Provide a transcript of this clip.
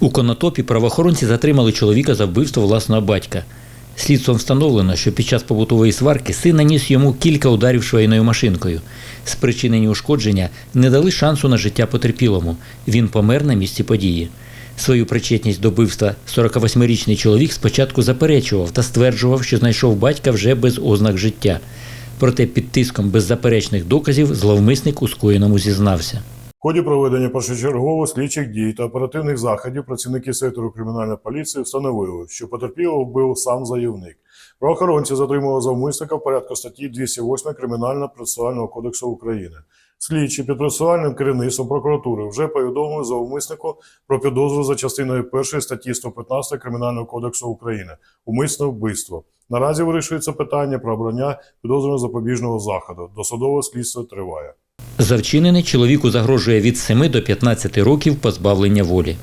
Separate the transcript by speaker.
Speaker 1: У Конотопі правоохоронці затримали чоловіка за вбивство власного батька. Слідством встановлено, що під час побутової сварки син наніс йому кілька ударів швейною машинкою. Спричинені ушкодження не дали шансу на життя потерпілому. Він помер на місці події. Свою причетність до вбивства 48-річний чоловік спочатку заперечував та стверджував, що знайшов батька вже без ознак життя. Проте під тиском беззаперечних доказів зловмисник у скоєному зізнався.
Speaker 2: В ході проведення першочергових слідчих дій та оперативних заходів працівники сектору кримінальної поліції встановили, що потерпілого вбив сам заявник. Правоохоронці затримали завмисника в порядку статті 208 Кримінально-процесуального кодексу України. Слідчі під процесуальним керівництвом прокуратури вже повідомили завмиснику про підозру за частиною 1 статті 115 Кримінального кодексу України умисне вбивство. Наразі вирішується питання про обрання підозрюваного запобіжного заходу. Досудове слідство триває.
Speaker 1: За вчинене чоловіку загрожує від 7 до 15 років позбавлення волі.